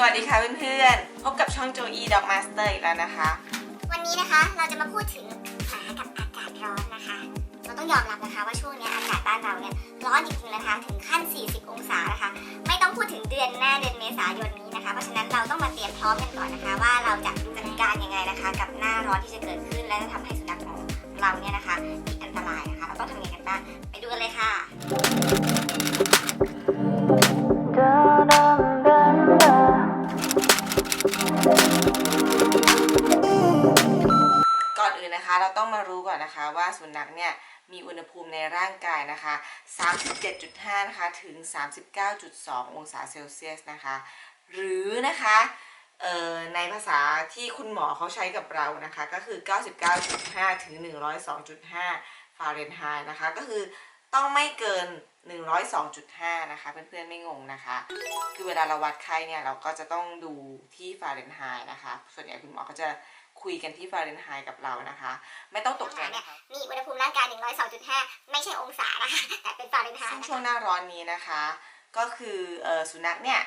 สวัสดีค่ะเพื่อนๆ พบกับช่องโจอีดอกมาสเตอร์อีกแล้วนะคะ วันนี้นะคะเราจะมาพูดถึงหมากับอากาศร้อนนะคะ เราต้องยอมรับนะคะว่าช่วงนี้อากาศบ้านเราเนี่ยร้อนจริงๆนะคะถึงขั้น 40 องศานะคะ ไม่ต้องพูดถึงเดือนหน้าเดือนเมษายนนี้นะคะ เพราะฉะนั้นเราต้องมาเตรียมพร้อมกันก่อนนะคะ ว่าเราจะจัดการยังไงนะคะ กับหน้าร้อนที่จะเกิดขึ้นและจะทำให้สุนัขของเราเนี่ยนะคะมีอันตรายนะคะ เราต้องทำยังไงกันบ้างไปดูกันเลยค่ะ อนอื่นนะคะ เราต้องมารู้ก่อนนะคะว่าสุนัขเนี่ยมีอุณหภูมิในร่างกายนะคะ 37.5 นะคะ ถึง 39.2 องศาเซลเซียสนะคะ หรือนะคะในภาษาที่คุณหมอเขาใช้กับเรานะคะ ก็คือ 99.5 ถึง 102.5 ฟาเรนไฮต์นะคะ ก็คือต้องไม่เกิน 102.5 นะคะ เพื่อนๆไม่งงนะคะ คือเวลาเราวัดไข้เนี่ย เราก็จะต้องดูที่ฟาเรนไฮต์นะคะ ส่วนใหญ่คุณหมอก็จะ คุยกันที่ฟาเรนไฮต์กับเรานะคะ ไม่ต้องตกใจนะคะมีอุณหภูมิร่างกาย 102.5 ไม่ใช่องศานะคะแต่เป็นฟาเรนไฮซึ่งต์ช่วงหน้าร้อนนี้นะคะ ก็คือเออสุนัขเนี่ย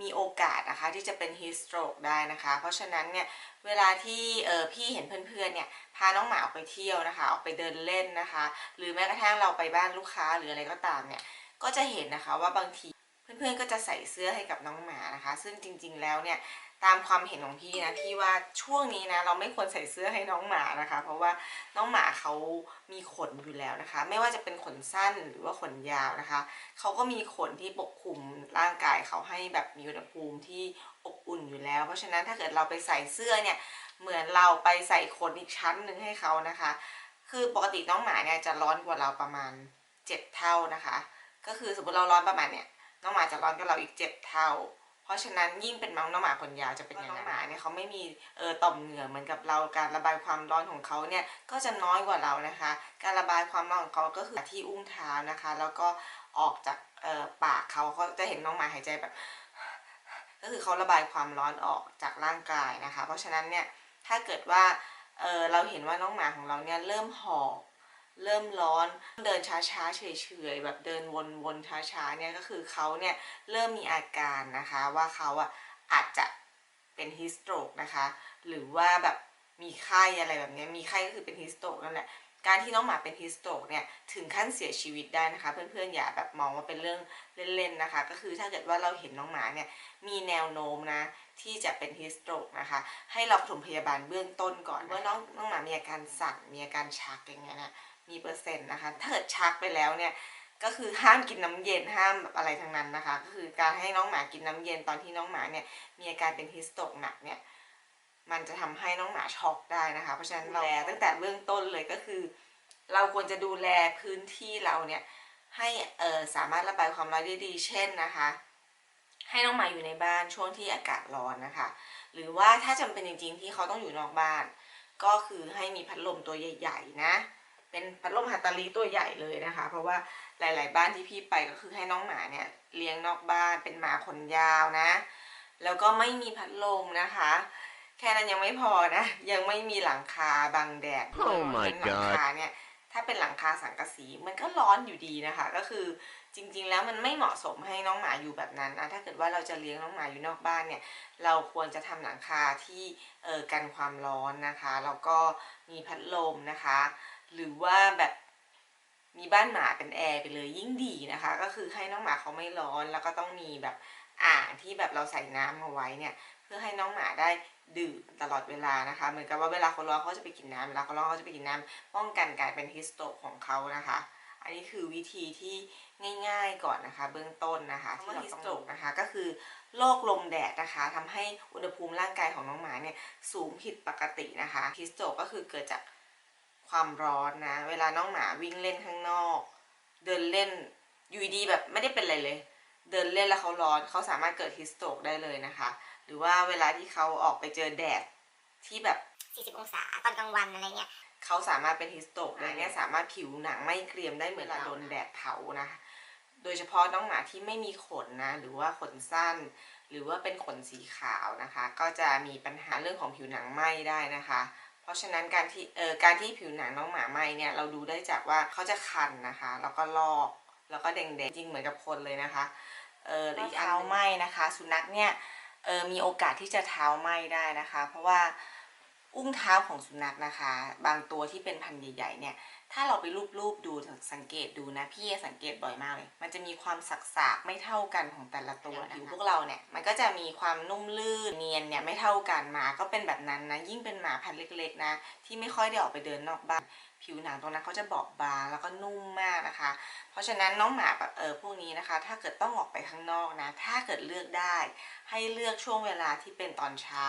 มีโอกาสนะคะที่จะเป็นฮีสโตรกได้นะคะ เพราะฉะนั้นเนี่ยเวลาที่เออพี่เห็นเพื่อนๆเนี่ยพาน้องหมาออกไปเที่ยวนะคะออกไปเดินเล่นนะคะ หรือแม้กระทั่งเราไปบ้านลูกค้าหรืออะไรก็ตามเนี่ยก็จะเห็นนะคะว่าบางทีเพื่อนๆก็จะใส่เสื้อให้กับน้องหมานะคะ ซึ่งจริงๆแล้วเนี่ย ตามความเห็นของพี่นะพี่ว่าช่วงนี้นะเราไม่ควรใส่เสื้อให้น้องหมานะคะ เพราะว่าน้องหมาเขามีขนอยู่แล้วนะคะ ไม่ว่าจะเป็นขนสั้นหรือว่าขนยาวนะคะเขาก็มีขนที่ปกคลุมร่างกายเขาให้แบบมีอุณหภูมิที่อบอุ่นอยู่แล้ว เพราะฉะนั้นถ้าเกิดเราไปใส่เสื้อเนี่ยเหมือนเราไปใส่ขนอีกชั้นหนึ่งให้เขานะคะ คือปกติน้องหมาเนี่ยจะร้อนกว่าเราประมาณ 7 เท่านะคะ ก็คือสมมติเราร้อนประมาณเนี่ยน้องหมาจะร้อนกว่าเราอีก 7 เท่า ราะฉะนั้นยิ่งเป็นน้องน้องหมาขนยาวจะเป็นอย่างน้องหมาเนี่ยเขาไม่มีเออต่อมเหงื่อเหมือนกับเราการระบายความร้อนของเขาเนี่ยก็จะน้อยกว่าเรานะคะ การระบายความร้อนของเขาก็คือที่อุ้งเท้านะคะ แล้วก็ออกจากเอ่อปากเขาเขาจะเห็นน้องหมาหายใจแบบ ก็คือเขาระบายความร้อนออกจากร่างกายนะคะ เพราะฉะนั้นเนี่ยถ้าเกิดว่าเออเราเห็นว่าน้องหมาของเราเนี่ยเริ่มหอบ เริ่มร้อนเดินช้าๆเฉยๆแบบเดินวนๆช้าๆเนี่ยก็คือเขาเนี่ยเริ่มมีอาการนะคะว่าเขาอะอาจจะเป็นฮิสโตรกนะคะ หรือว่าแบบมีไข้อะไรแบบนี้มีไข้ก็คือเป็นฮิสโตรกนั่นแหละการที่น้องหมาเป็นฮิสโตรกเนี่ยถึงขั้นเสียชีวิตได้นะคะ เพื่อนๆอย่าแบบมองว่าเป็นเรื่องเล่นๆนะคะ ก็คือถ้าเกิดว่าเราเห็นน้องหมาเนี่ยมีแนวโน้มนะที่จะเป็นฮิสโตรกนะคะ ให้เราปฐมพยาบาลเบื้องต้นก่อนเมื่อน้องน้องหมามีอาการสั่นมีอาการชักอย่างเงี้ยนะ มีเปอร์เซ็นต์นะคะถ้าเกิดชักไปแล้วเนี่ยก็คือห้ามกินน้ำเย็นห้ามแบบอะไรทั้งนั้นนะคะ ก็คือการให้น้องหมากินน้ำเย็นตอนที่น้องหมาเนี่ยมีอาการเป็นฮิสโตรกหนักเนี่ยมันจะทำให้น้องหมาช็อกได้นะคะ เพราะฉะนั้นเราตั้งแต่เบื้องต้นเลยก็คือ เราควรจะดูแลพื้นที่เราเนี่ยให้เออสามารถระบายความร้อนได้ดีเช่นนะคะ ให้น้องหมาอยู่ในบ้านช่วงที่อากาศร้อนนะคะ หรือว่าถ้าจำเป็นจริงๆที่เขาต้องอยู่นอกบ้าน ก็คือให้มีพัดลมตัวใหญ่ ๆ นะ เป็นพัดลมฮัตตาลีตัวใหญ่เลยนะคะ เพราะว่าหลาย ๆ บ้านที่พี่ไปก็คือให้น้องหมาเนี่ยเลี้ยงนอกบ้านเป็นหมาขนยาวนะ แล้วก็ไม่มีพัดลมนะคะ แค่นั้นยังไม่พอนะ ยังไม่มีหลังคาบังแดดด้วย Oh my เป็นหลังคาเนี่ยถ้าเป็นหลังคาสังกะสีมันก็ร้อนอยู่ดีนะคะ ก็คือจริง ๆ แล้วมันไม่เหมาะสมให้น้องหมาอยู่แบบนั้นนะถ้าเกิดว่าเราจะเลี้ยงน้องหมาอยู่นอกบ้านเนี่ย เราควรจะทำหลังคาที่เออกันความร้อนนะคะแล้วก็มีพัดลมนะคะ หรือว่าแบบมีบ้านหมาเป็นแอร์ไปเลยยิ่งดีนะคะ ก็คือให้น้องหมาเขาไม่ร้อน แล้วก็ต้องมีแบบอ่างที่แบบเราใส่น้ำมาไว้เนี่ย เพื่อให้น้องหมาได้ดื่มตลอดเวลานะคะ เหมือนกับว่าเวลาเขาร้อนเขาจะไปกินน้ำเวลาเขาร้อนเขาจะไปกินน้ำป้องกันการเป็นฮิสโตรกของเขานะคะ อันนี้คือวิธีที่ง่ายๆก่อนนะคะ เบื้องต้นนะคะที่ฮิสโตรกนะคะก็คือโรคลมแดดนะคะทำให้อุณหภูมิร่างกายของน้องหมาเนี่ยสูงผิดปกตินะคะฮิสโตรกก็คือเกิดจาก ความร้อนนะ เวลาน้องหมาวิ่งเล่นข้างนอก เดินเล่นอยู่ดีๆแบบไม่ได้เป็นอะไรเลย เดินเล่นแล้วเขาร้อนเขาสามารถเกิดฮิสโตรกได้เลยนะคะ หรือว่าเวลาที่เขาออกไปเจอแดดที่แบบ 40 องศาตอนกลางวันอะไรเงี้ยเขาสามารถเป็นฮิสโตรกได้เนี่ยสามารถผิวหนังไม่เกรียมได้เหมือนเราโดนแดดเผานะคะโดยเฉพาะน้องหมาที่ไม่มีขนนะ หรือว่าขนสั้น หรือว่าเป็นขนสีขาวนะคะ ก็จะมีปัญหาเรื่องของผิวหนังไหม้ได้นะคะ เพราะฉะนั้นการที่เอ่อการที่ผิวหนังน้องหมาไหม้เนี่ยเราดูได้จากว่าเขาจะคันนะคะ แล้วก็ลอกแล้วก็แดงๆจริงเหมือนกับคนเลยนะคะเออหรืออีกอันเท้าไหม้นะคะ สุนัขเนี่ยเออมีโอกาสที่จะเท้าไหม้ได้นะคะ เพราะว่าอุ้งเท้าของสุนัขนะคะ บางตัวที่เป็นพันธุ์ใหญ่ๆเนี่ย ถ้าเราไปรูปๆดูสังเกตดูนะพี่สังเกตบ่อยมากเลย มันจะมีความสักๆไม่เท่ากันของแต่ละตัวผิวพวกเราเนี่ยมันก็จะมีความนุ่มลื่นเนียนเนี่ยไม่เท่ากันหมาก็เป็นแบบนั้นนะยิ่งเป็นหมาพันธุ์เล็กๆนะที่ไม่ค่อยได้ออกไปเดินนอกบ้านผิวหนังตรงนั้นเขาจะบอบบางแล้วก็นุ่มมากนะคะ เพราะฉะนั้นน้องหมาแบบเออพวกนี้นะคะ ถ้าเกิดต้องออกไปข้างนอกนะ ถ้าเกิดเลือกได้ ให้เลือกช่วงเวลาที่เป็นตอนเช้า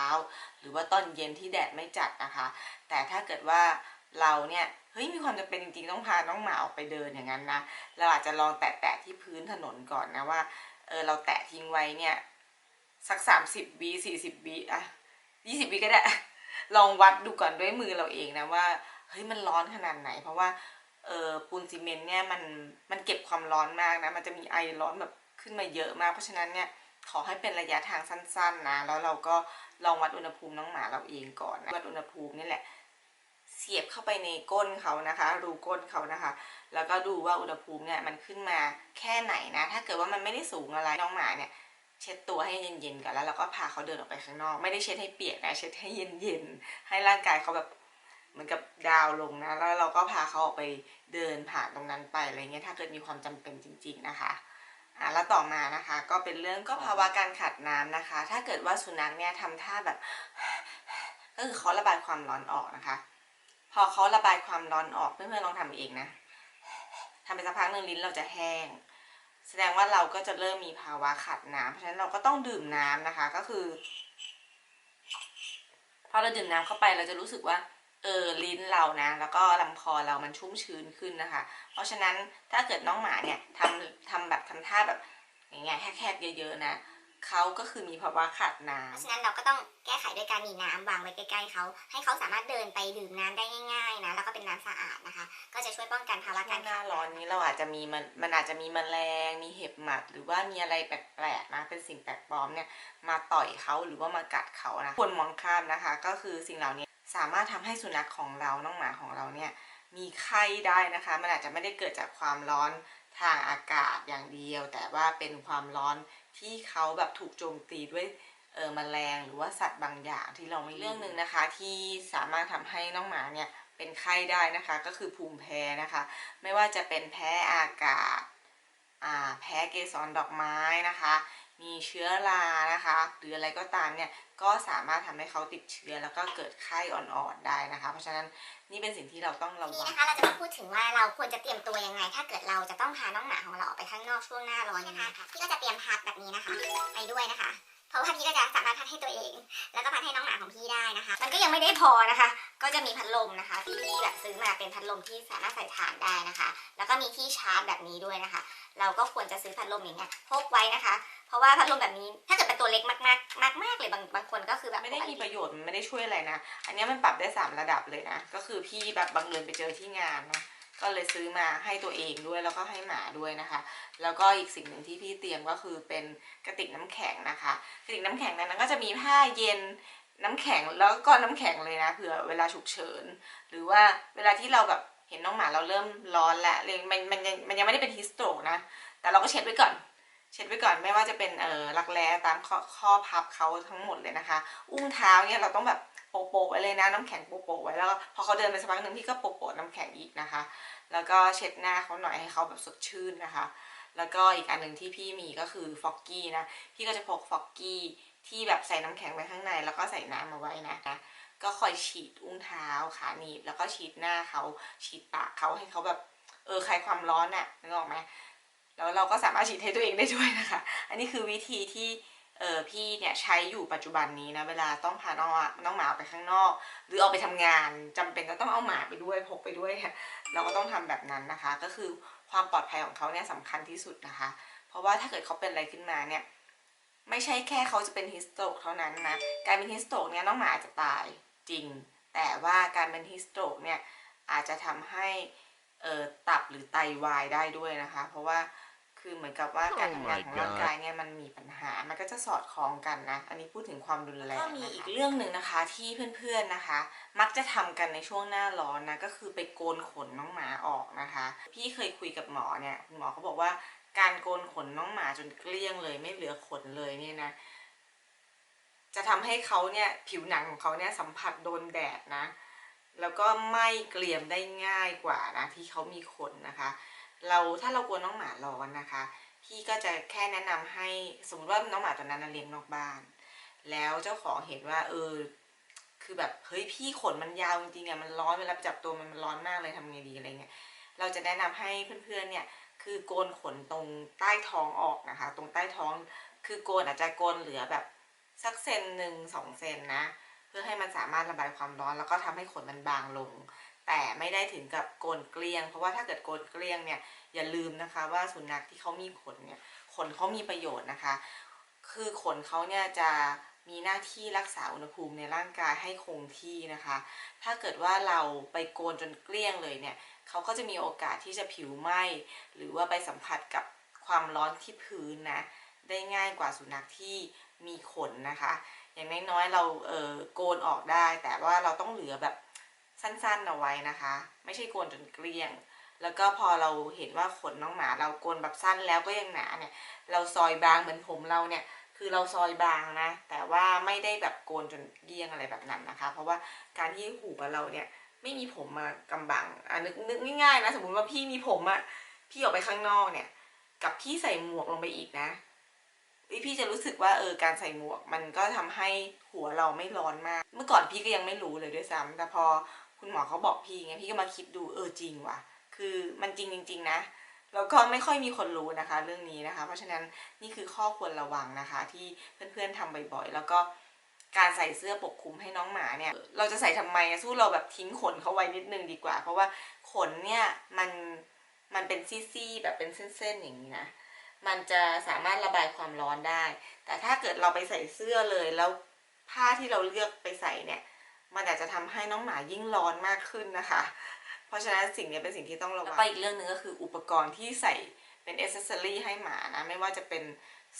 หรือว่าตอนเย็นที่แดดไม่จัดนะคะ แต่ถ้าเกิดว่า เราเนี่ยเฮ้ยมีความจำเป็นจริงๆต้องพาน้องหมาออกไปเดินอย่างนั้นนะเราอาจจะลองแตะๆที่พื้นถนนก่อนนะว่าเออเราแตะทิ้งไว้เนี่ยสักสามสิบวิสี่สิบวิอะยี่สิบวิก็ได้ ลองวัดดูก่อนด้วยมือเราเองนะว่าเฮ้ยมันร้อนขนาดไหน เพราะว่าเออปูนซีเมนต์เนี่ยมันมันเก็บความร้อนมากนะมันจะมีไอร้อนแบบขึ้นมาเยอะมาก เพราะฉะนั้นเนี่ยขอให้เป็นระยะทางสั้นๆนะ แล้วเราก็ลองวัดอุณหภูมิน้องหมาเราเองก่อนนะวัดอุณหภูมินี่แหละ เสียบเข้าไปในก้นเขานะคะ รูก้นเขานะคะ แล้วก็ดูว่าอุณหภูมิเนี่ยมันขึ้นมาแค่ไหนนะ ถ้าเกิดว่ามันไม่ได้สูงอะไรน้องหมาเนี่ยเช็ดตัวให้เย็นๆก่อนแล้วเราก็พาเขาเดินออกไปข้างนอก ไม่ได้เช็ดให้เปียกนะเช็ดให้เย็นๆให้ร่างกายเขาแบบเหมือนกับดาวลงนะ แล้วเราก็พาเขาออกไปเดินผ่านตรงนั้นไปอะไรเงี้ยถ้าเกิดมีความจำเป็นจริง ๆนะคะอ่าแล้วต่อมานะคะก็เป็นเรื่องก็ภาวะการขาดน้ำนะคะ ถ้าเกิดว่าสุนัขเนี่ยทำท่าแบบก็คือเขาระบายความร้อนออกนะคะ พอเขาระบายความร้อนออกเพื่อนๆลองทำเองนะทำไปสักพักหนึ่งลิ้นเราจะแห้ง แสดงว่าเราก็จะเริ่มมีภาวะขาดน้ำเพราะฉะนั้นเราก็ต้องดื่มน้ำนะคะก็คือพอเราดื่มน้ำเข้าไปเราจะรู้สึกว่าเออลิ้นเรานะ แล้วก็ลำคอเรามันชุ่มชื้นขึ้นนะคะ เพราะฉะนั้นถ้าเกิดน้องหมาเนี่ยทำทำแบบทำท่าแบบอย่างเงี้ยแคบๆเยอะๆนะ เขาก็คือมีภาวะขาดน้ำเพราะฉะนั้นเราก็ต้องแก้ไขด้วยการมีน้ำวางไว้ใกล้ๆเขาให้เขาสามารถเดินไปดื่มน้ำได้ง่ายๆนะแล้วก็เป็นน้ำสะอาดนะคะ ก็จะช่วยป้องกันภาวะช่กาวรงหน้าร้อนนี้เราอาจจะมีมันมันอาจจะมีแมลง มีเห็บหมัด หรือว่ามีอะไรแปลกๆนะ เป็นสิ่งแปลกปลอมเนี่ยมาต่อยเขาหรือว่ามากัดเขานะควรมองข้ามนะคะ ก็คือสิ่งเหล่านี้สามารถทำให้สุนัขของเราน้องหมาของเราเนี่ยมีไข้ได้นะคะ มันอาจจะไม่ได้เกิดจากความร้อน ทางอากาศอย่างเดียว แต่ว่าเป็นความร้อนที่เขาแบบถูกโจมตีด้วยเออมแมลงหรือว่าสัตว์บางอย่างที่เราไม่รู้เรื่องหนึ่งนะคะ ที่สามารถทำให้น้องหมาเนี่ยเป็นไข้ได้นะคะ ก็คือภูมิแพ้นะคะ ไม่ว่าจะเป็นแพ้อากาศอ่าแพ้เกสรดอกไม้นะคะ มีเชื้อรานะคะ หรืออะไรก็ตามเนี่ยก็สามารถทำให้เขาติดเชื้อแล้วก็เกิดไข้อ่อนๆได้นะคะ เพราะฉะนั้นนี่เป็นสิ่งที่เราต้องระวังนะคะเราจะมาพูดถึงว่าเราควรจะเตรียมตัวยังไง ถ้าเกิดเราจะต้องพาน้องหมาของเราออกไปข้างนอกช่วงหน้าร้อนนะคะพี่ก็จะเตรียมพัดแบบนี้นะคะ ไปด้วยนะคะ ราะว่าพี่ก็จะสามารถพัดให้ตัวเอง แล้วก็พัดให้น้องหมาของพี่ได้นะคะ มันก็ยังไม่ได้พอนะคะ ก็จะมีพัดลมนะคะที่พี่แบบซื้อมาเป็นพัดลมที่สามารถใส่ถ่านได้นะคะ แล้วก็มีที่ชาร์จแบบนี้ด้วยนะคะ เราก็ควรจะซื้อพัดลมอย่างเงี้ยพกไว้นะคะ เพราะว่าพัดลมแบบนี้ถ้าเกิดเป็นตัวเล็กมากๆ มากมากๆเลยบางบางคนก็คือแบบไม่ได้มีประโยชน์มันไม่ได้ช่วยอะไรนะ อันนี้มันปรับได้สามระดับเลยนะ ก็คือพี่แบบบังเอิญไปเจอที่งานนะ ก็เลยซื้อมาให้ตัวเองด้วยแล้วก็ให้หมาด้วยนะคะ แล้วก็อีกสิ่งหนึ่งที่พี่เตรียมก็คือเป็นกระติกน้ำแข็งนะคะ กระติกน้ำแข็งนั้นก็จะมีผ้าเย็นน้ำแข็งแล้วก็น้ำแข็งเลยนะเผื่อเวลาฉุกเฉิน หรือว่าเวลาที่เราแบบเห็นน้องหมาเราเริ่มร้อนแล้วเลยมันมันยังมันยังไม่ได้เป็นฮิสโตรกนะ แต่เราก็เช็ดไว้ก่อน เช็ดไว้ก่อนไม่ว่าจะเป็นเออรักแร้ตามข้อข้อพับเขาทั้งหมดเลยนะคะ อุ้งเท้าเนี่ยเราต้องแบบ โปะๆไว้เลยนะน้ำแข็งโปะๆไว้แล้วพอเขาเดินไปสักพักหนึ่งพี่ก็โปะๆน้ำแข็งอีกนะคะ แล้วก็เช็ดหน้าเขาหน่อยให้เขาแบบสดชื่นนะคะ แล้วก็อีกอันหนึ่งที่พี่มีก็คือฟอกกี้นะพี่ก็จะพกฟอกกี้ที่แบบใส่น้ำแข็งไว้ข้างใน แล้วก็ใส่น้ำมาไว้นะก็คอยฉีดอุ้งเท้าขาหนีบแล้วก็ฉีดหน้าเขาฉีดปากเขาให้เขาแบบเออคลายความร้อนน่ะนึกออกไหมแล้วเราก็สามารถฉีดให้ตัวเองได้ด้วยนะคะ อันนี้คือวิธีที่ เออพี่เนี่ยใช้อยู่ปัจจุบันนี้นะเวลาต้องพาน้องน้องหมาไปข้างนอก หรือออกไปทำงานจำเป็นจะต้องเอาหมาไปด้วยพกไปด้วย เราก็ต้องทำแบบนั้นนะคะ ก็คือความปลอดภัยของเขาเนี่ยสำคัญที่สุดนะคะ เพราะว่าถ้าเกิดเขาเป็นอะไรขึ้นมาเนี่ยไม่ใช่แค่เขาจะเป็นฮิสโตรกเท่านั้นนะการเป็นฮิสโตรกเนี่ยน้องหมาอาจจะตายจริง แต่ว่าการเป็นฮิสโตรกเนี่ยอาจจะทำให้เอ่อตับหรือไตวายได้ด้วยนะคะ เพราะว่า คือเหมือนกับว่าการทำงานของร่างกายเนี่ยมันมีปัญหา มันก็จะสอดคล้องกันนะ อันนี้พูดถึงความรุนแรงก็มีอีกเรื่องหนึ่งนะคะที่เพื่อนๆนะคะ มักจะทำกันในช่วงหน้าร้อนนะก็คือไปโกนขนน้องหมาออกนะคะ พี่เคยคุยกับหมอเนี่ยคุณหมอเขาบอกว่าการโกนขนน้องหมาจนเกลี้ยงเลย ไม่เหลือขนเลยเนี่ยนะ จะทำให้เขาเนี่ยผิวหนังของเขาเนี่ยสัมผัสโดนแดดนะ แล้วก็ไม่เกลี่ยมได้ง่ายกว่านะที่เขามีขนนะคะ เราถ้าเรากลัวน้องหมาร้อนนะคะ พี่ก็จะแค่แนะนำให้สมมติว่าน้องหมาตัวนั้นเลี้ยงนอกบ้าน แล้วเจ้าของเห็นว่า เออ คือแบบเฮ้ยพี่ขนมันยาวจริงๆอะมันร้อนเวลาจับตัวมันมันร้อนมากเลยทำไงดีอะไรเงี้ยเราจะแนะนำให้เพื่อนๆเนี่ย คือโกนขนตรงใต้ท้องออกนะคะ ตรงใต้ท้อง คือโกนอาจจะโกนเหลือแบบสักเซนหนึ่งสองเซนนะ เพื่อให้มันสามารถระบายความร้อน แล้วก็ทำให้ขนมันบางลง แต่ไม่ได้ถึงกับโกนเกลี้ยง เพราะว่าถ้าเกิดโกนเกลี้ยงเนี่ยอย่าลืมนะคะว่าสุนัขที่เขามีขนเนี่ยขนเขามีประโยชน์นะคะ คือขนเขาเนี่ยจะมีหน้าที่รักษาอุณหภูมิในร่างกายให้คงที่นะคะ ถ้าเกิดว่าเราไปโกนจนเกลี้ยงเลยเนี่ยเขาก็จะมีโอกาสที่จะผิวไหม้หรือว่าไปสัมผัสกับความร้อนที่พื้นนะ ได้ง่ายกว่าสุนัขที่มีขนนะคะ อย่างน้อยๆเราเออโกนออกได้ แต่ว่าเราต้องเหลือแบบ สั้นๆเอาไว้นะคะ ไม่ใช่โกนจนเกลี้ยง แล้วก็พอเราเห็นว่าขนน้องหมาเราโกนแบบสั้นแล้วก็ยังหนาเนี่ย เราซอยบางเหมือนผมเราเนี่ย คือเราซอยบางนะ แต่ว่าไม่ได้แบบโกนจนเกลี้ยงอะไรแบบนั้นนะคะ เพราะว่าการที่หูกับเราเนี่ยไม่มีผมมากำบังอะนึกนึกง่ายๆนะสมมุติว่าพี่มีผมอะพี่ออกไปข้างนอกเนี่ย กับพี่ใส่หมวกลงไปอีกนะพี่จะรู้สึกว่าเออการใส่หมวกมันก็ทำให้หัวเราไม่ร้อนมาก เมื่อก่อนพี่ก็ยังไม่รู้เลยด้วยซ้ำแต่พอ คุณหมอเขาบอกพี่ไงพี่ก็มาคิดดูเออจริงว่ะ คือมันจริงจริง ๆ นะแล้วก็ไม่ค่อยมีคนรู้นะคะ เรื่องนี้นะคะ เพราะฉะนั้นนี่คือข้อควรระวังนะคะ ที่เพื่อนๆทำบ่อยๆ แล้วก็การใส่เสื้อปกคลุมให้น้องหมาเนี่ย เราจะใส่ทำไมสู้เราแบบทิ้งขนเขาไว้นิดนึงดีกว่า เพราะว่าขนเนี่ยมันมันเป็นซี่ๆแบบเป็นเส้นๆอย่างนี้นะมันจะสามารถระบายความร้อนได้ แต่ถ้าเกิดเราไปใส่เสื้อเลยแล้วผ้าที่เราเลือกไปใส่เนี่ย มันอาจจะทำให้น้องหมายิ่งร้อนมากขึ้นนะคะ เพราะฉะนั้นสิ่งนี้เป็นสิ่งที่ต้องระวังแล้วก็อีกเรื่องหนึ่งก็คืออุปกรณ์ที่ใส่เป็นอ c เซสซอรี่ให้หมานะ ไม่ว่าจะเป็น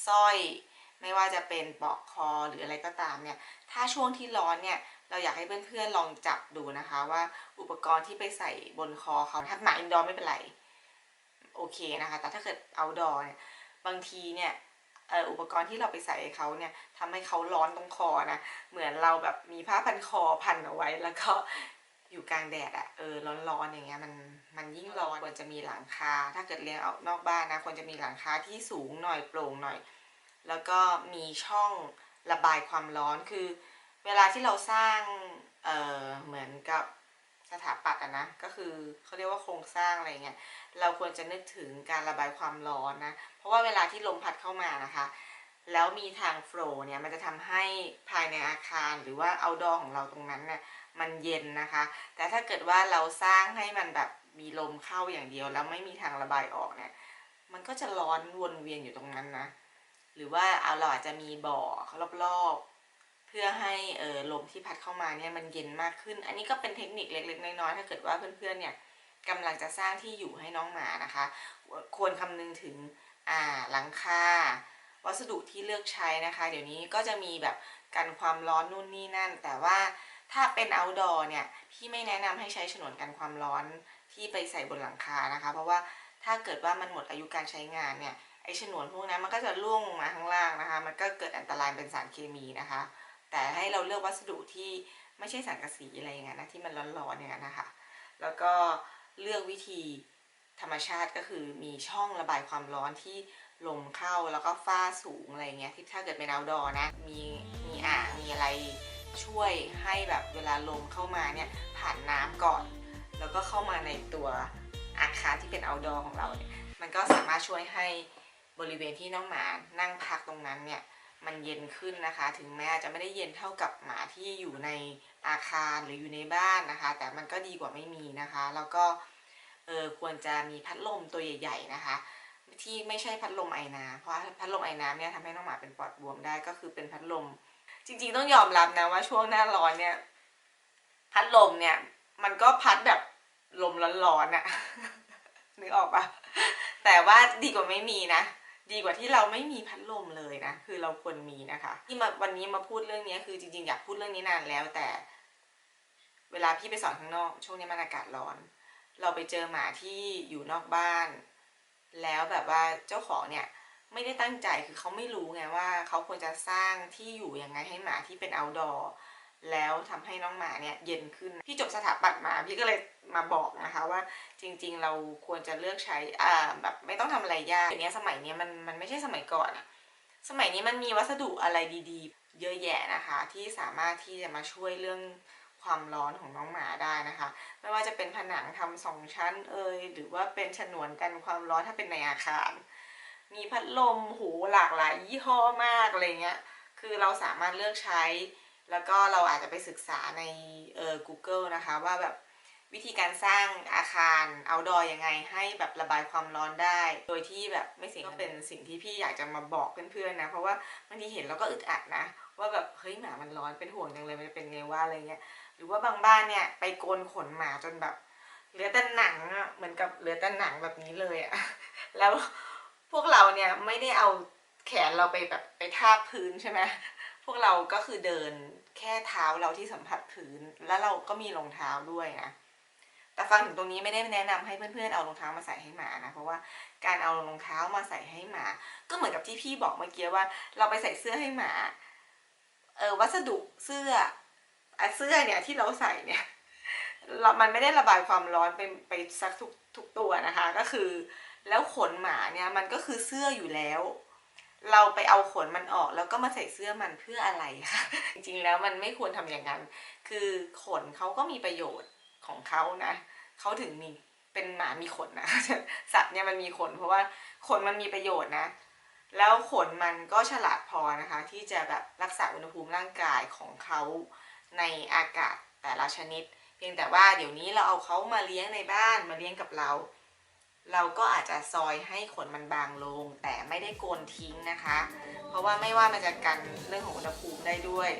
สร้อย ไม่ว่าจะเป็นปลอกคอหรืออะไรก็ตามเนี่ย ถ้าช่วงที่ร้อนเนี่ย เราอยากให้เพื่อนๆลองจับดูนะคะว่าอุปกรณ์ที่ไปใส่บนคอเขาถ้าหมาอินดอร์ไม่เป็นไร โอเคนะคะ แต่ถ้าเกิดเอาดอร์เนี่ย บางทีเนี่ย อุปกรณ์ที่เราไปใส่เขาเนี่ยทำให้เขาร้อนตรงคอนะ เหมือนเราแบบมีผ้าพันคอพันเอาไว้แล้วก็อยู่กลางแดดอะ่ะเออร้อนๆอย่างเงี้ยมันมันยิ่งร้อนควรจะมีหลังคา ถ้าเกิดเลี้ยงเอานอกบ้านนะควรจะมีหลังคาที่สูงหน่อยโปร่งหน่อย แล้วก็มีช่องระบายความร้อนคือ เวลาที่เราสร้างเออเหมือนกับ ถาปัตย์อะนะ ก็คือเขาเรียกว่าโครงสร้างอะไรเงี้ย เราควรจะนึกถึงการระบายความร้อนนะ เพราะว่าเวลาที่ลมพัดเข้ามานะคะ แล้วมีทางโฟล์เนี่ย มันจะทำให้ภายในอาคารหรือว่าเอาดอของเราตรงนั้นเนี่ย มันเย็นนะคะ แต่ถ้าเกิดว่าเราสร้างให้มันแบบมีลมเข้าอย่างเดียว แล้วไม่มีทางระบายออกเนี่ย มันก็จะร้อนวนเวียนอยู่ตรงนั้นนะ หรือว่าเอาเราอาจจะมีบ่อรอบๆ พื่อให้เออลมที่พัดเข้ามาเนี่ยมันเย็นมากขึ้น อันนี้ก็เป็นเทคนิคเล็กๆน้อยๆถ้าเกิดว่าเพื่อนๆเนี่ยกำลังจะสร้างที่อยู่ให้น้องหมานะคะ ควรคำนึงถึงอ่าหลังคาวัสดุที่เลือกใช้นะคะ เดี๋ยวนี้ก็จะมีแบบกันความร้อนนู่นนี่นั่น แต่ว่าถ้าเป็น outdoor เนี่ยพี่ไม่แนะนำให้ใช้ฉนวนกันความร้อนที่ไปใส่บนหลังคานะคะ เพราะว่าถ้าเกิดว่ามันหมดอายุการใช้งานเนี่ยไอฉนวนพวกนั้นมันก็จะร่วงมาข้างล่างนะคะ มันก็เกิดอันตรายเป็นสารเคมีนะคะ แต่ให้เราเลือกวัสดุที่ไม่ใช่สังกะสีอะไรอย่างเงี้ยนะที่มันร้อนๆอย่างนั้นนะคะ แล้วก็เลือกวิธีธรรมชาติก็คือมีช่องระบายความร้อนที่ลมเข้าแล้วก็ฝ้าสูงอะไรเงี้ยที่ถ้าเกิดเป็น outdoor นะ มีมีอ่างมีอะไรช่วยให้แบบเวลาลมเข้ามาเนี่ยผ่านน้ำก่อน แล้วก็เข้ามาในตัวอาคารที่เป็น outdoor ของเราเนี่ยมันก็สามารถช่วยให้บริเวณที่น้องหมานั่งพักตรงนั้นเนี่ย มันเย็นขึ้นนะคะ ถึงแม้จะไม่ได้เย็นเท่ากับหมาที่อยู่ในอาคารหรืออยู่ในบ้านนะคะ แต่มันก็ดีกว่าไม่มีนะคะ แล้วก็เออควรจะมีพัดลมตัวใหญ่ๆนะคะ ที่ไม่ใช่พัดลมไอน้ำเพราะว่าพัดลมไอน้ำเนี่ยทำให้น้องหมาเป็นปอดบวมได้ก็คือเป็นพัดลม จริงๆต้องยอมรับนะว่าช่วงหน้าร้อนเนี่ยพัดลมเนี่ย มันก็พัดแบบลมร้อนๆอะนึกออกปะแต่ว่าดีกว่าไม่มีนะ ดีกว่าที่เราไม่มีพัดลมเลยนะ คือเราควรมีนะคะ ที่มาวันนี้มาพูดเรื่องนี้คือจริงๆ อยากพูดเรื่องนี้นานแล้วแต่ เวลาพี่ไปสอนข้างนอก ช่วงนี้มันอากาศร้อน เราไปเจอหมาที่อยู่นอกบ้าน แล้วแบบว่าเจ้าของเนี่ยไม่ได้ตั้งใจคือเขาไม่รู้ไงว่าเขาควรจะสร้างที่อยู่ยังไงให้หมาที่เป็น outdoor แล้วทำให้น้องหมาเนี่ยเย็นขึ้นพี่จบสถาปัตย์มาพี่ก็เลยมาบอกนะคะว่าจริง ๆ เราควรจะเลือกใช้อ่าแบบไม่ต้องทำอะไรยากอย่างเนี้ยสมัยเนี้ยมันมันไม่ใช่สมัยก่อนอะสมัยนี้มันมีวัสดุอะไรดีๆ เยอะแยะนะคะ ที่สามารถที่จะมาช่วยเรื่องความร้อนของน้องหมาได้นะคะ ไม่ว่าจะเป็นผนังทำสองชั้นเอ่ยหรือว่าเป็นฉนวนกันความร้อนถ้าเป็นในอาคาร มีพัดลมหูหลากหลายยี่ห้อมากอะไรเงี้ยคือเราสามารถเลือกใช้ แล้วก็เราอาจจะไปศึกษาในเอ่อ Google นะคะว่าแบบวิธีการสร้างอาคาร outdoor ยังไงให้แบบระบายความร้อนได้ โดยที่แบบไม่เสียก็เป็นสิ่งที่พี่อยากจะมาบอกเพื่อนๆนะ เพราะว่าบางทีเห็นแล้วก็อึดอัดนะ ว่าแบบเฮ้ยหมามันร้อนเป็นห่วงจังเลยมันจะเป็นไงว่าอะไรเงี้ยหรือว่าบางบ้านเนี่ยไปโกนขนหมาจนแบบเหลือแต่หนังอะเหมือนกับเหลือแต่หนังแบบนี้เลยอะแล้วพวกเราเนี่ยไม่ได้เอาแขนเราไปแบบไปทาบพื้นใช่ไหม พวกเราก็คือเดินแค่เท้าเราที่สัมผัสพื้น แล้วเราก็มีรองเท้าด้วยนะแต่ฟังถึงตรงนี้ไม่ได้แนะนำให้เพื่อนๆเอารองเท้ามาใส่ให้หมานะ เพราะว่าการเอารองเท้ามาใส่ให้หมา ก็เหมือนกับที่พี่บอกเมื่อกี้ว่า เราไปใส่เสื้อให้หมา เออวัสดุเสื้อเสื้อเนี่ยที่เราใส่เนี่ยเรามันไม่ได้ระบายความร้อนไปไปสักทุกทุกตัวนะคะ ก็คือ แล้วขนหมาเนี่ยมันก็คือเสื้ออยู่แล้ว เราไปเอาขนมันออก แล้วก็มาใส่เสื้อมันเพื่ออะไรคะจริงๆแล้วมันไม่ควรทำอย่างนั้น คือขนเขาก็มีประโยชน์ของเขานะเขาถึงมีเป็นหมามีขนนะสัตว์เนี่ยมันมีขน เพราะว่าขนมันมีประโยชน์นะ แล้วขนมันก็ฉลาดพอนะคะ ที่จะแบบรักษาอุณหภูมิร่างกายของเขาในอากาศแต่ละชนิด เพียงแต่ว่าเดี๋ยวนี้เราเอาเขามาเลี้ยงในบ้านมาเลี้ยงกับเรา เราก็อาจจะซอยให้ขนมันบางลง แต่ไม่ได้โกนทิ้งนะคะ เพราะว่าไม่ว่ามันจะกันเรื่องของอุณหภูมิได้ด้วย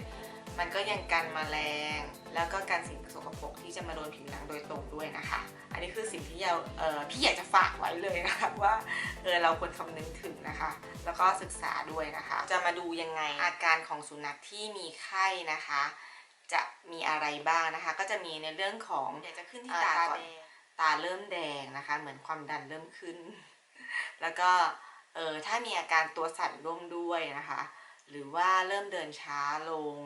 มันก็ยังกันแมลง แล้วก็กันสิ่งสกปรกที่จะมาโดนผิวหนังโดยตรงด้วยนะคะ อันนี้คือสิ่งที่เราเออพี่อยากจะฝากไว้เลยนะคะว่าเออเราควรคำนึงถึงนะคะ แล้วก็ศึกษาด้วยนะคะ จะมาดูยังไงอาการของสุนัขที่มีไข้นะคะ จะมีอะไรบ้างนะคะ ก็จะมีในเรื่องของอยากจะขึ้นที่ตาก่อน ตาเริ่มแดงนะคะ เหมือนความดันเริ่มขึ้น แล้วก็เออถ้ามีอาการตัวสั่นร่วมด้วยนะคะ หรือว่าเริ่มเดินช้าลง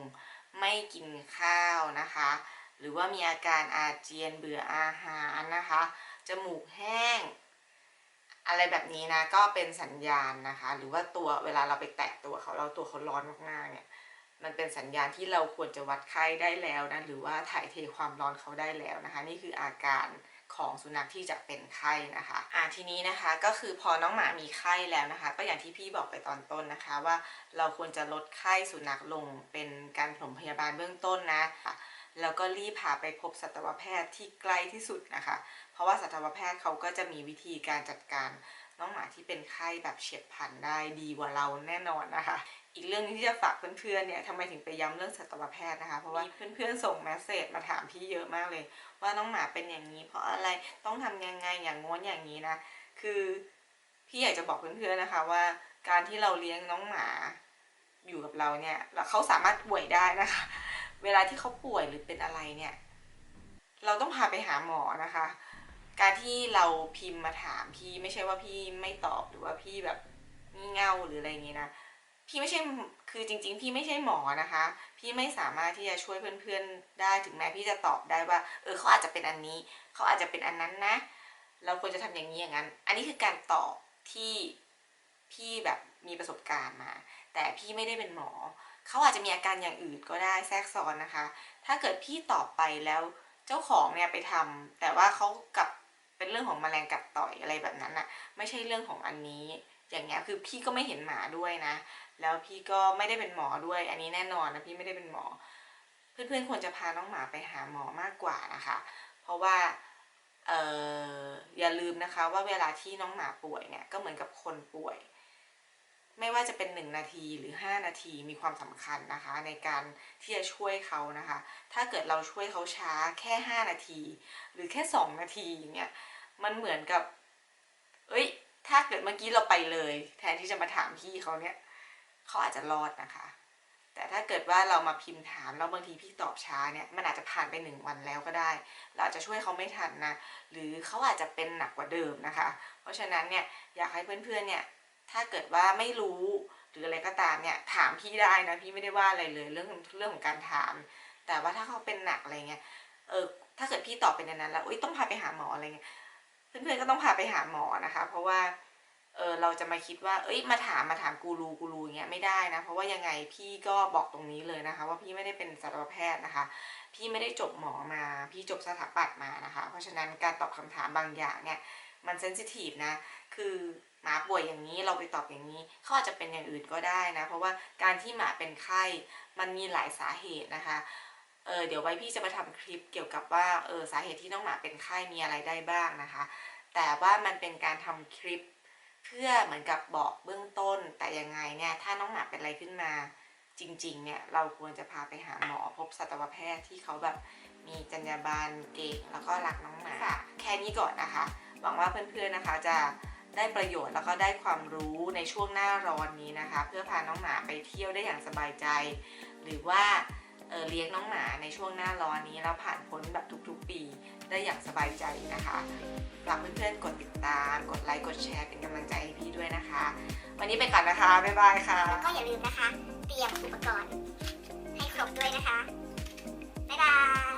ไม่กินข้าวนะคะ หรือว่ามีอาการอาเจียนเบื่ออาหารนะคะ จมูกแห้ง อะไรแบบนี้นะก็เป็นสัญญาณนะคะ หรือว่าตัวเวลาเราไปแตะตัวเขาเราตัวเขาร้อนมากๆเนี่ยมันเป็นสัญญาณที่เราควรจะวัดไข้ได้แล้วนะหรือว่าถ่ายเทความร้อนเขาได้แล้วนะคะ นี่คืออาการ ของสุนัขที่จะเป็นไข้นะคะอ่าทีนี้นะคะก็คือพอน้องหมามีไข้แล้วนะคะ ก็อย่างที่พี่บอกไปตอนต้นนะคะว่าเราควรจะลดไข้สุนัขลงเป็นการผสมพยาบาลเบื้องต้นนะแล้วก็รีบพาไปพบสัตวแพทย์ที่ใกล้ที่สุดนะคะ เพราะว่าสัตวแพทย์เขาก็จะมีวิธีการจัดการน้องหมาที่เป็นไข้แบบเฉียบพลันได้ดีกว่าเราแน่นอนนะคะ อีกเรื่องที่จะฝากเพื่อนๆเนี่ยทำไมถึงไปย้ำเรื่องสัตวแพทย์นะคะ เพราะว่าเพื่อนๆส่งแมสเซจมาถามพี่เยอะมากเลย ว่าน้องหมาเป็นอย่างนี้ เพราะอะไรต้องทำยังไงอย่างง้นอย่างนี้นะ คือพี่อยากจะบอกเพื่อนๆนะคะว่าการที่เราเลี้ยงน้องหมาอยู่กับเราเนี่ยแล้วเขาสามารถป่วยได้นะคะ เวลาที่เขาป่วยหรือเป็นอะไรเนี่ย เราต้องพาไปหาหมอนะคะ การที่เราพิมพ์มาถามพี่ไม่ใช่ว่าพี่ไม่ตอบหรือว่าพี่แบบงี่เง่าหรืออะไรอย่างนี้นะ พี่ไม่ใช่คือจริง ๆ พี่ไม่ใช่หมอนะคะ พี่ไม่สามารถที่จะช่วยเพื่อนๆได้ถึงแม้พี่จะตอบได้ว่า เออเขาอาจจะเป็นอันนี้ เขาอาจจะเป็นอันนั้นนะ เราควรจะทำอย่างนี้อย่างนั้น อันนี้คือการตอบที่พี่แบบมีประสบการณ์มา แต่พี่ไม่ได้เป็นหมอ เขาอาจจะมีอาการอย่างอื่นก็ได้แทรกซ้อนนะคะ ถ้าเกิดพี่ตอบไปแล้วเจ้าของเนี่ยไปทำแต่ว่าเขากับเป็นเรื่องของแมลงกัดต่อยอะไรแบบนั้นน่ะไม่ใช่เรื่องของอันนี้ อย่างเงี้ยคือพี่ก็ไม่เห็นหมาด้วยนะ แล้วพี่ก็ไม่ได้เป็นหมอด้วย อันนี้แน่นอนนะพี่ไม่ได้เป็นหมอ เพื่อนๆควรจะพาน้องหมาไปหาหมอมากกว่านะคะ เพราะว่าเอออย่าลืมนะคะว่าเวลาที่น้องหมาป่วยเนี่ยก็เหมือนกับคนป่วย ไม่ว่าจะเป็นหนึ่งนาทีหรือห้านาทีมีความสำคัญนะคะ ในการที่จะช่วยเขานะคะ ถ้าเกิดเราช่วยเขาช้าแค่ห้านาที หรือแค่สองนาทีอย่างเงี้ยมันเหมือนกับ เอ้ย ถ้าเกิดเมื่อกี้เราไปเลย แทนที่จะมาถามพี่เขาเนี่ยเขาอาจจะรอดนะคะ แต่ถ้าเกิดว่าเรามาพิมพ์ถามแล้วบางทีพี่ตอบช้าเนี่ยมันอาจจะผ่านไปหนึ่งวันแล้วก็ได้ เราอาจจะช่วยเขาไม่ทันนะหรือเขาอาจจะเป็นหนักกว่าเดิมนะคะ เพราะฉะนั้นเนี่ยอยากให้เพื่อนๆเนี่ยถ้าเกิดว่าไม่รู้หรืออะไรก็ตามเนี่ยถามพี่ได้นะพี่ไม่ได้ว่าอะไรเลยเรื่องเรื่องของการถาม แต่ว่าถ้าเขาเป็นหนักอะไรเงี้ยเออถ้าเกิดพี่ตอบเป็นอย่างนั้นแล้วอุ้ยต้องพาไปหาหมออะไรเงี้ย เพื่อนๆก็ต้องพาไปหาหมอนะคะ เพราะว่าเออเราจะมาคิดว่า เอ้ย มาถามมาถามกูรูกูรูเงี้ยไม่ได้นะ เพราะว่ายังไงพี่ก็บอกตรงนี้เลยนะคะ ว่าพี่ไม่ได้เป็นสัตวแพทย์นะคะ พี่ไม่ได้จบหมอมา พี่จบสถาปัตย์มานะคะ เพราะฉะนั้นการตอบคำถามบางอย่างเนี่ย มันเซนซิทีฟนะ คือหมาป่วยอย่างนี้เราไปตอบอย่างนี้เขาอาจจะเป็นอย่างอื่นก็ได้นะ เพราะว่าการที่หมาเป็นไข้มันมีหลายสาเหตุนะคะ เออเดี๋ยวไว้พี่จะมาทำคลิปเกี่ยวกับว่าเออสาเหตุที่น้องหมาเป็นไข้มีอะไรได้บ้างนะคะ แต่ว่ามันเป็นการทำคลิป เพื่อเหมือนกับบอกเบื้องต้น แต่ยังไงเนี่ยถ้าน้องหมาเป็นอะไรขึ้นมา จริงๆเนี่ยเราควรจะพาไปหาหมอพบสัตวแพทย์ที่เขาแบบมีจรรยาบรรณเก่งแล้วก็รักน้องหมาแค่นี้ก่อนนะคะ หวังว่าเพื่อนๆนะคะจะได้ประโยชน์แล้วก็ได้ความรู้ในช่วงหน้าร้อนนี้นะคะ เพื่อพาน้องหมาไปเที่ยวได้อย่างสบายใจ หรือว่า เลี้ยงน้องหมาในช่วงหน้าร้อนนี้แล้วผ่านพ้นแบบทุกๆ ปีได้อย่างสบายใจนะคะฝากเพื่อนๆกดติดตาม กดไลค์ กดแชร์เป็นกำลังใจให้พี่ด้วยนะคะ วันนี้ไปก่อนนะคะ บ๊ายบายค่ะ แล้วก็อย่าลืมนะคะ เตรียมอุปกรณ์ให้ครบด้วยนะคะ บ๊ายบาย